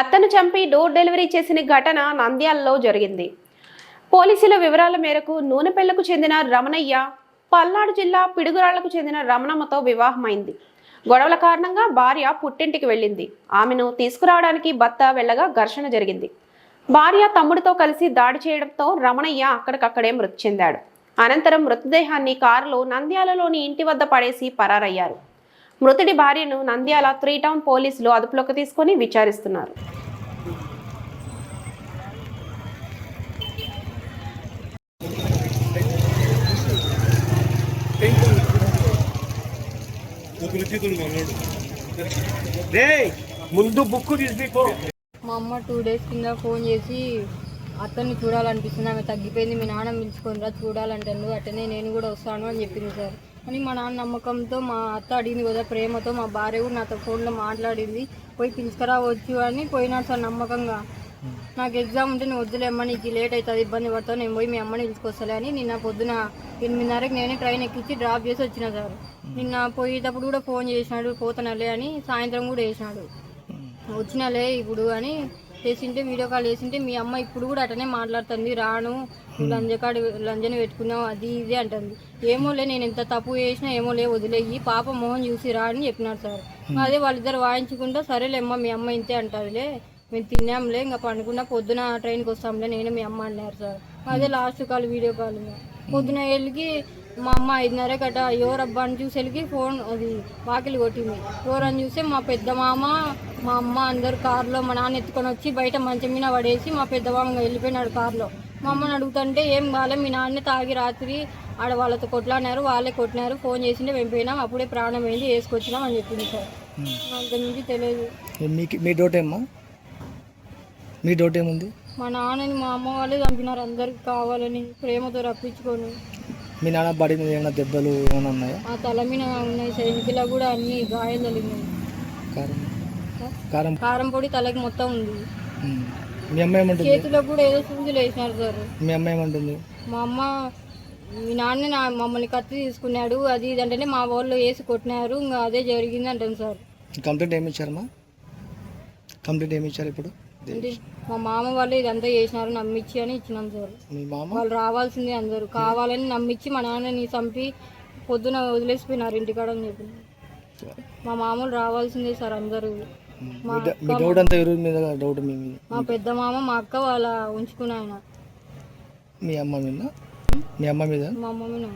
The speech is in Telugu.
అత్తను చంపి డోర్ డెలివరీ చేసిన ఘటన నంద్యాలలో జరిగింది. పోలీసుల వివరాల మేరకు నూనెపెళ్ళకు చెందిన రమణయ్య పల్నాడు జిల్లా పిడుగురాళ్ళకు చెందిన రమణమ్మతో వివాహమైంది. గొడవల కారణంగా భార్య పుట్టింటికి వెళ్ళింది. ఆమెను తీసుకురావడానికి భర్త వెళ్ళగా ఘర్షణ జరిగింది. భార్య తమ్ముడితో కలిసి దాడి చేయడంతో రమణయ్య అక్కడికక్కడే మృతి చెందాడు. అనంతరం మృతదేహాన్ని కారులో నంద్యాలలోని ఇంటి వద్ద పడేసి పరారయ్యారు. మృతుడి భార్యను నంద్యాల త్రీ టౌన్ పోలీసులు అదుపులోకి తీసుకొని విచారిస్తున్నారు. రే ముందు బుక్ తీసుకో. మా అమ్మ టూ డేస్ కింద ఫోన్ చేసి అతన్ని చూడాలనిపిస్తుంది ఆమె తగ్గిపోయింది మీ నాన్న పిలుచుకొని రా చూడాలంటాను అట్టనే నేను కూడా వస్తాను అని చెప్పింది సార్. అని మా నాన్న నమ్మకంతో మా అత్త అడిగింది కదా ప్రేమతో మా భార్య కూడా నాతో ఫోన్లో మాట్లాడింది. పోయి పిలుచుకురావచ్చు అని పోయినాడు సార్ నమ్మకంగా. నాకు ఎగ్జామ్ ఉంటే నువ్వు వద్దులేమ్మా నీకు లేట్ అవుతుంది ఇబ్బంది పడతావు నేను పోయి మీ అమ్మని పిలుచుకొస్తాలే అని నిన్న పొద్దున ఎనిమిదిన్నరకి నేనే ట్రైన్ ఎక్కించి డ్రాప్ చేసి వచ్చిన సార్. నిన్న పోయేటప్పుడు కూడా ఫోన్ చేసినాడు పోతానలే అని సాయంత్రం కూడా వేసినాడు. వచ్చినలే ఇప్పుడు అని చేసింటే వీడియో కాల్ చేసింటే మీ అమ్మ ఇప్పుడు కూడా అటనే మాట్లాడుతుంది రాను నువ్వు లంజకాడు లంజని పెట్టుకున్నావు అది ఇది అంటుంది. ఏమోలే నేను ఎంత తప్పు చేసినా ఏమోలే వదిలేయి పాప మొహం చూసి రా అని చెప్పినారు సార్. అదే వాళ్ళిద్దరు వాయించుకుంటా సరేలేమ్మా మీ అమ్మ ఇంతే అంటుందిలే మేము తిన్నాంలే ఇంకా పండుకున్న పొద్దున ట్రైన్కి వస్తాంలే నేను మీ అమ్మ అన్నారు సార్. అదే లాస్ట్ కాల్ వీడియో కాల్. పొద్దున వెళ్ళి మా అమ్మ ఐదున్నర గట ఎవరబ్బా అని చూసి వెళ్ళి ఫోన్ అది వాకిలి కొట్టింది. ఎవరని చూస్తే మా పెద్ద మామ మా అమ్మ అందరు కారులో మా నాన్న ఎత్తుకొని వచ్చి బయట మంచం మీద పడేసి మా పెద్ద మామ వెళ్ళిపోయినాడు కారులో. మా అమ్మని అడుగుతుంటే ఏం కాలే మీ నాన్న తాగి రాత్రి ఆడ వాళ్ళతో కొట్లాడినారు వాళ్ళే కొట్టినారు ఫోన్ చేసింటే మేము పోయినాం అప్పుడే ప్రాణం అయింది వేసుకొచ్చినాం అని చెప్పింది సార్. అంత నుంచి తెలియదు. మీకు మీ డౌట్ ఏమ్మా? మీ డౌట్ ఏముంది? మా నాన్నని మా అమ్మ వాళ్ళే చంపినారు అందరికి కావాలని ప్రేమతో రప్పించుకొని. మీ నాన్న బాడీ మీద ఏమైనా దెబ్బలు ఏమైనా ఉన్నాయా? ఆ తల మీద ఉన్నాయి సైనికుల కూడా అన్ని గాయం తగిలినాయి కారం. కారం. కారం పొడి తలకి మొత్తం ఉంది. ఉమ్. మీ అమ్మ ఏమంటుంది? చేతులకు కూడా ఏదో సూదులు వేసినారు సార్. మీ అమ్మ ఏమంటుంది? మా అమ్మ మీ నాన్న నా మమ్మల్ని కత్తి తీసుకున్నాడు అది ఇది అంటేనే మా వాళ్ళు వేసి కొట్టినారు ఇంకా అదే జరిగింది అంటాను సార్. కంప్లైంట్ ఏమి ఇచ్చారమ్మా? కంప్లైంట్ ఏమి ఇచ్చారు ఇప్పుడు? అంటే మా మామ వాళ్ళు ఇదంతా చేసినారు నమ్మిచ్చి అని ఇచ్చినాం సార్ వాళ్ళు రావాల్సిందే అందరూ. కావాలని నమ్మించి మా నాన్నని చంపి పొద్దున వదిలేసిపోయినారు ఇంటికాడ అని చెప్పి. మా మామూలు రావాల్సిందే సార్ అందరూ. మీ పెద్ద మామ మా అక్క వాళ్ళ ఉంచుకున్న ఆయన. మీ అమ్మ మీద? మీ అమ్మ మీద? మా అమ్మ మీద.